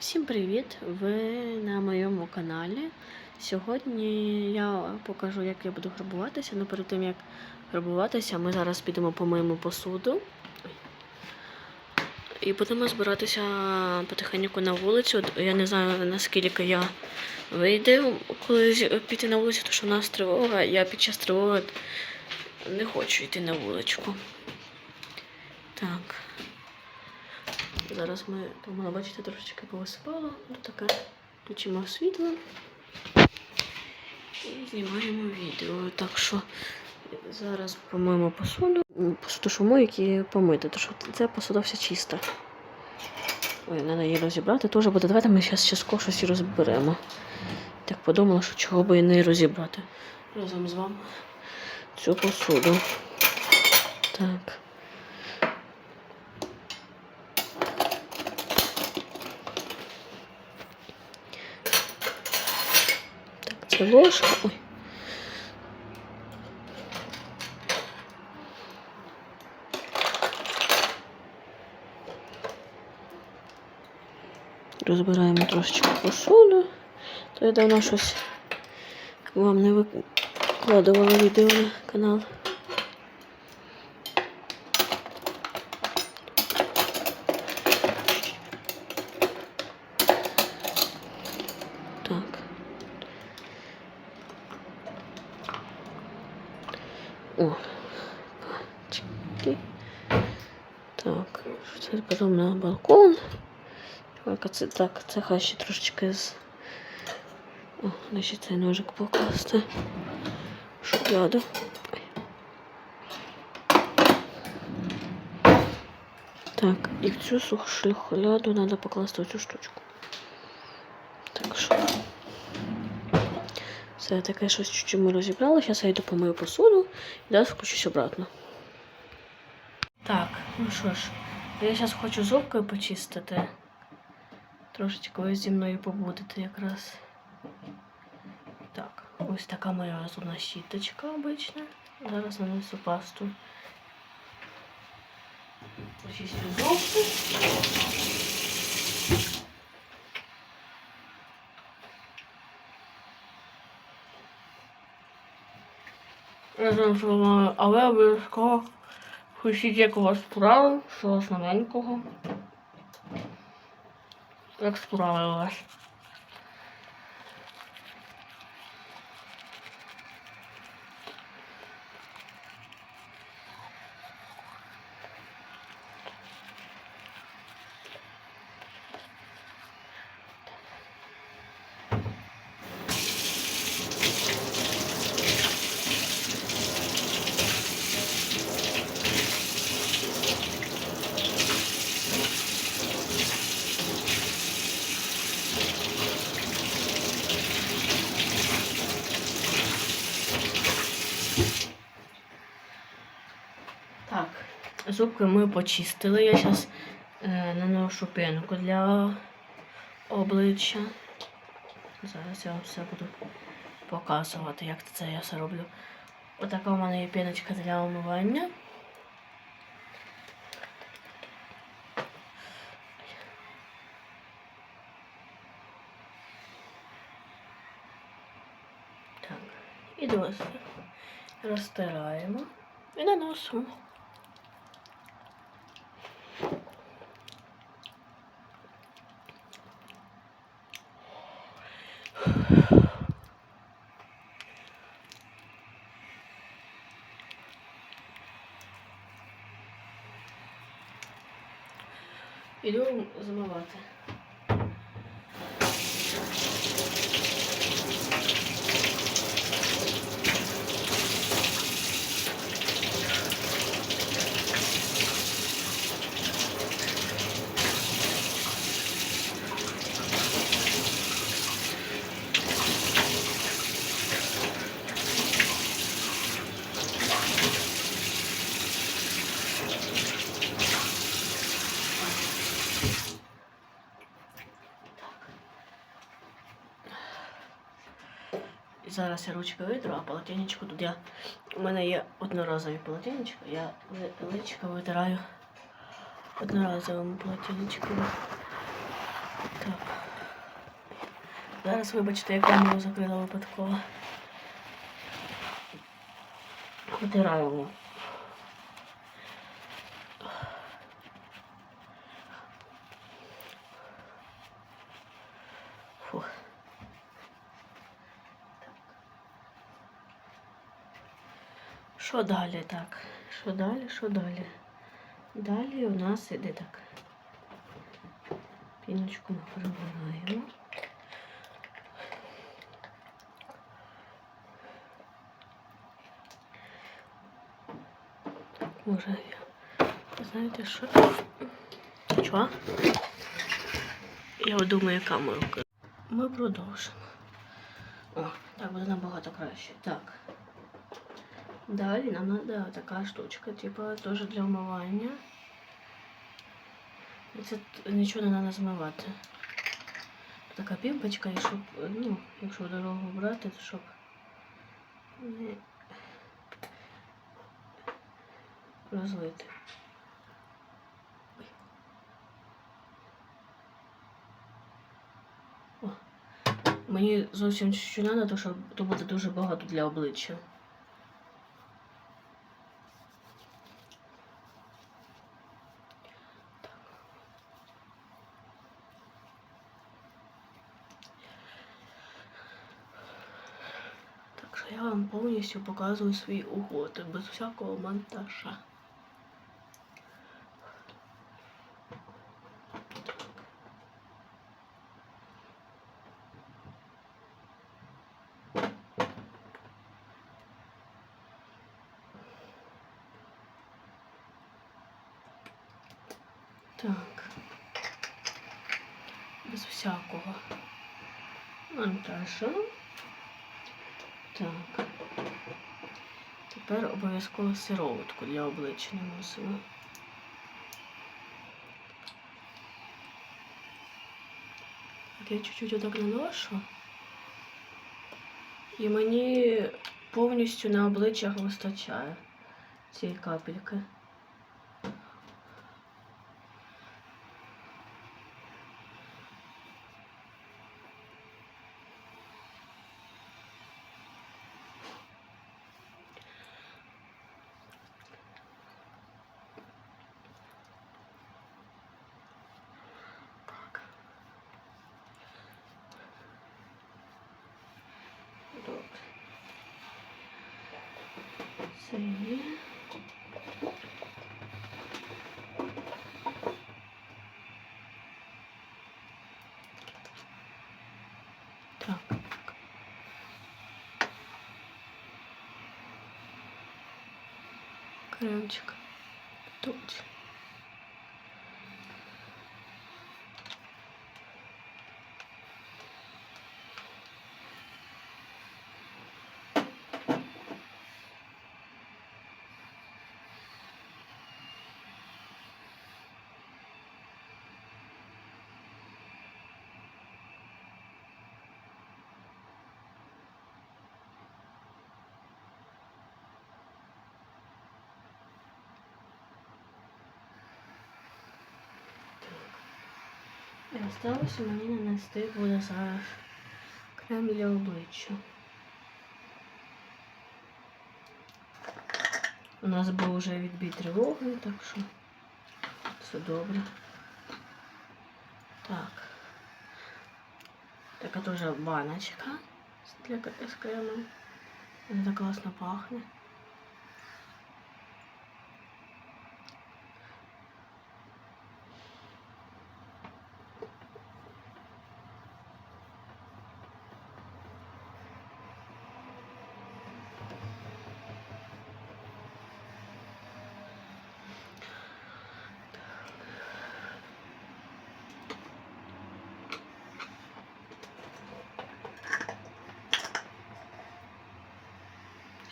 Всім привіт! Ви на моєму каналі. Сьогодні я покажу, як я буду грабуватися. Ну, перед тим як грабуватися, ми зараз підемо помиємо посуду. І будемо збиратися потихеньку на вулицю. Я не знаю наскільки я вийду, коли піти на вулицю, тому що у нас тривога. Я під час тривоги не хочу йти на вуличку. Так. Зараз ми, там бачите, трошечки повисипала. Ну таке. Включимо світло і знімаємо відео. Так що зараз помиємо посуду. Посуду шуму, які помити, тому що це посуда вся чиста. Ой, треба її розібрати. Теж буде. Давайте ми зараз частково щось розберемо. Так подумала, що чого би і не розібрати. Разом з вами цю посуду. Так. Це ложка. Ой. Розбираємо трошечки посуду. То я давно щось вам не викладувала відео на канал. Так. О. Пачки. Так, це потім на балкон. Так, це, так, це хай ще трошечки з. О, ще цей ножик покласти. в Шухляду. Так, і в цю сух- треба покласти оцю штучку. Так що. Все таке щось чуть-чуть ми розібрали. Зараз я йду помию посуду і зараз включусь обратно. Так, ну що ж, я зараз хочу зубкою почистити. Трошечки ви зі мною побудете якраз. Так, ось така моя зубна щіточка обична. Зараз нанесу пасту. Почистю зубки. Але обов'язково пишіть, як у вас справи, що основненького. Як справи у вас? Так, зубки ми почистили. Я зараз е, наношу пенку для обличчя. Зараз я вам все буду показувати, як це я все роблю. Отака у мене є піночка для омивання. Так, і досі розтираємо і наносимо. Іду змивати. Зараз я ручки витру, а полотенечко тут я. У мене є одноразові полотенечко, я личко витираю одноразовим полотенечком. Так. Зараз вибачте, я камеру закрила випадково. Витираємо. Що далі так? Що далі, що далі? Далі у нас іде так. Піночку ми прибираємо. Так, може. Знаєте що? Чого? Я думаю камеру. Ми продовжимо. О, так буде набагато краще. Так. Далі нам треба така штучка, типу, теж для вмивання. І Це нічого не треба змивати. Така пімпочка, і щоб, ну, якщо дорогу брати, то щоб не розлити. Мені зовсім чуть-чуть треба, то що то буде дуже багато для обличчя. Так що я вам повністю показую свій уход без всякого монтажа. Так. Без всякого монтажа. Так. Тепер обов'язково сироватку для обличчя наносимо. Так, я чуть-чуть отак наношу. І мені повністю на обличчях вистачає цієї капельки. Так. Добре. Це є. Так. Кремчик. Тут. осталося мені нанести буде зараз крем для обличчя. У нас був вже відбій тривоги, так що все добре. Так. Така теж баночка для к- з кремом. Вона так класно пахне.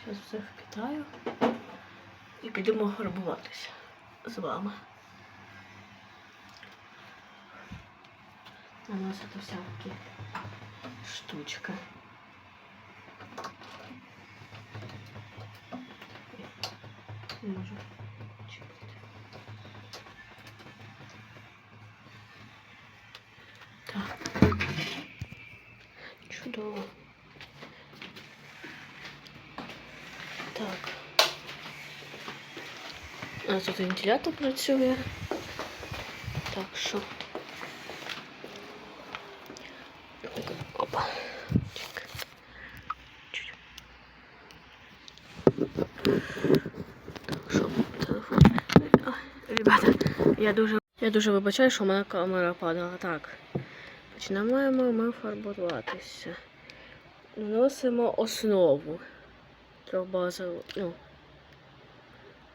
Зараз все впітаю і підемо грабуватися з вами. Наносити всякі штучки. Не можу чіпити. А тут вентилятор працює. Так що. Опа. Так, що телефон. Ребята, я дуже. Я дуже вибачаю, що в мене камера падала. Так. Починаємо ми фарбуватися. Наносимо основу. Трьохбазову. Ну.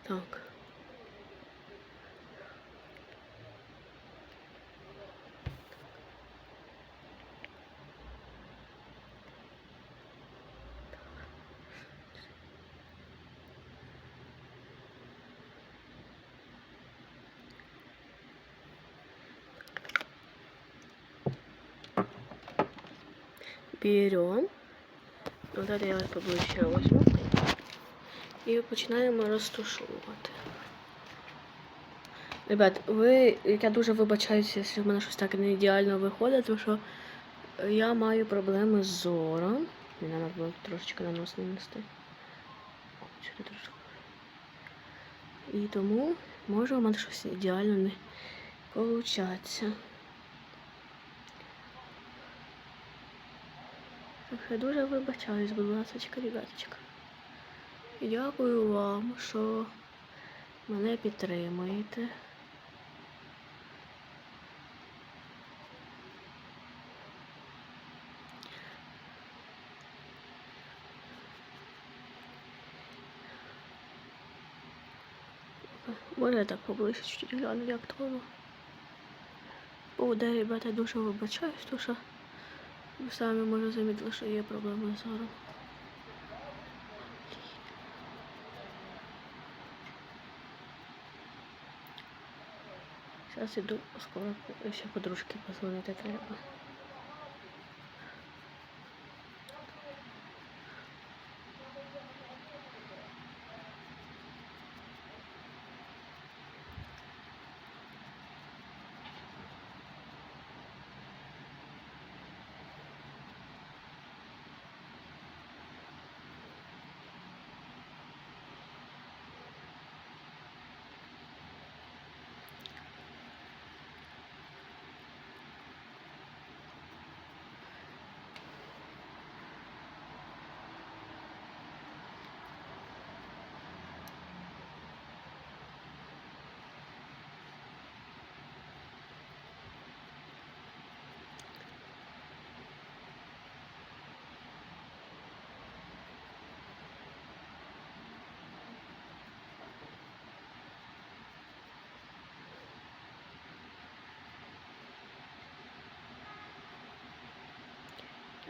Так. Берем. Вот это я поближче возьму. І починаємо розтушовувати. Ребят, ви, я дуже вибачаюся, якщо в мене щось так не ідеально виходить, тому що я маю проблеми з зором. Мені треба було трошечки на нос нанести. І тому може у мене щось ідеально не получаться. Я дуже вибачаюсь, будь ласка, ребяточка. Дякую вам, що мене підтримуєте. Може так поближче чуть гляну, як то воно. Буде, ребята, дуже вибачаюсь, тому що ви самі може замітили, що є проблеми з зором. Зараз іду скоро ще подружки позвонити треба.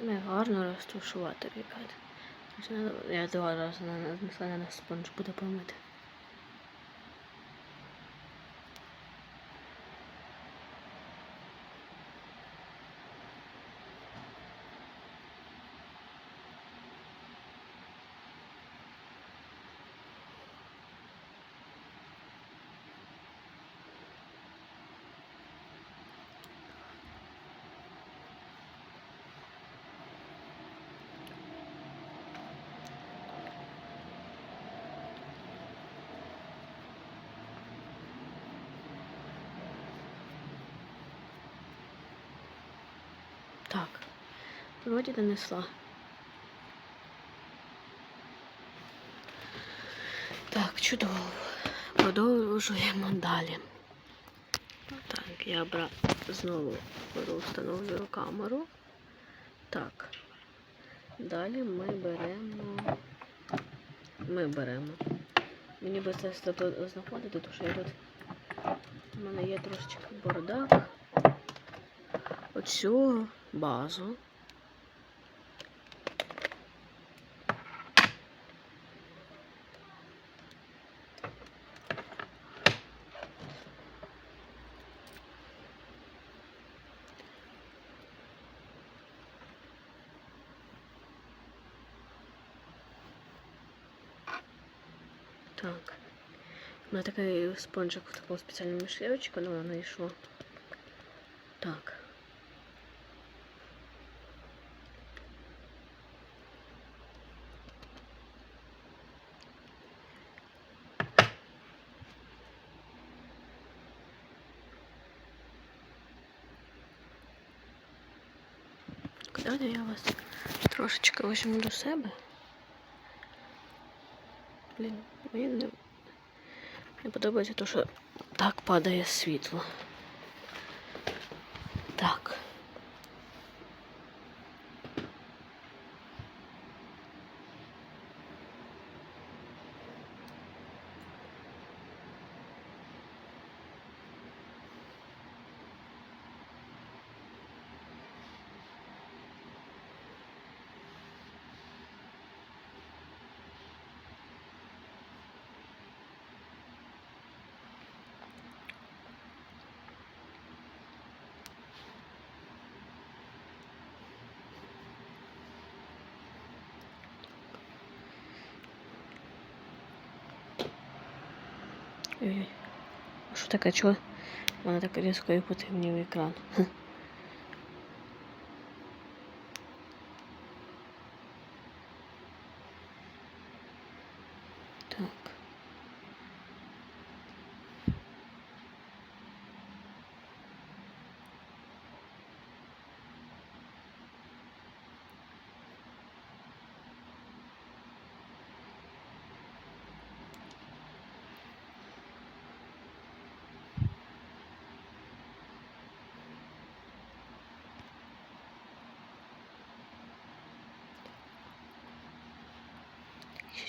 Не гарно розтушувати, ребят. Я два рази нанесла на спонж буде помити. Так. Вроді донесла. Так, чудово. Продовжуємо далі. Так, я бра... знову беру, встановлюю камеру. Так. Далі ми беремо. Ми беремо. Мені би це знаходити, тому що я тут. У мене є трошечки бардак. Оцю базу. Так. У меня такий спонжик в такому спеціальному но она и шла. Так. Далі я вас трошечки возьму до себе. Блін, мені не, не подобається те, що так падає світло. Так. Ой-ой. А Що таке? Чого? У мене так різко і потемнів екран. Хм. Так.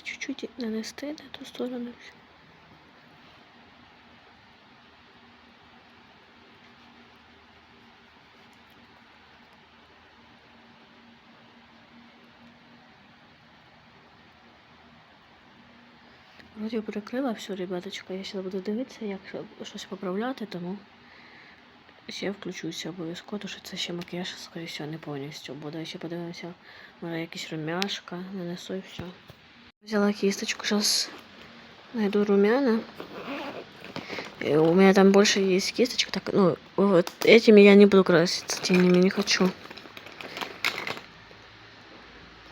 Чуть-чуть нанести на ту сторону. Вроді прикрила все, ребяточка. Я ще буду дивитися, як щось поправляти, тому ще включуся обов'язково, тому що це ще макіяж, скоріше не повністю буде. Ще подивимося, може якісь румяшка нанесу і все. Взяла кисточку, сейчас найду румяна. И у меня там больше есть кисточек, так, ну, вот этими я не буду краситься, тенями не хочу.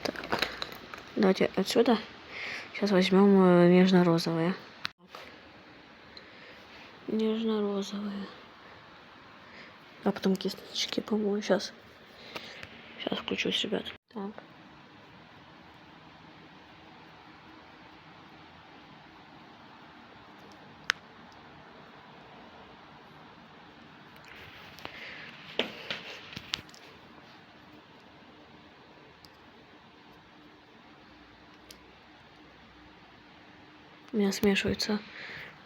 Так, давайте отсюда. Сейчас возьмем э, нежно-розовые. Нежно-розовые. А потом кисточки помою. Сейчас. Сейчас включусь, ребят. Так. Меня смешиваются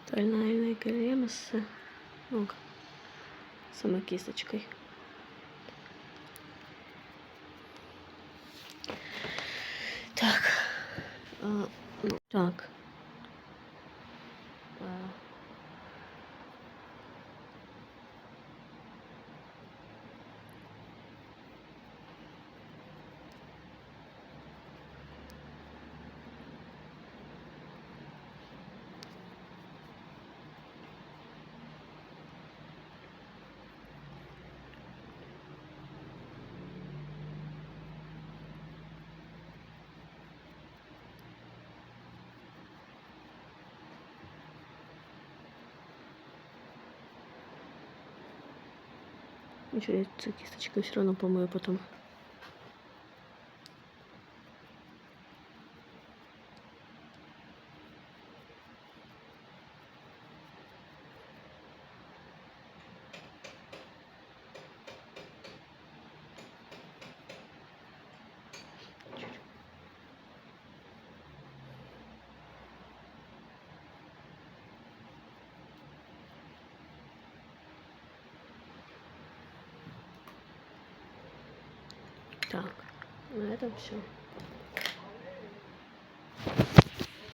тональный крем с ну, самой кисточкой. Так. а, ну, так. Ничего, я эту кисточку все равно помою потом. Так, на этом все.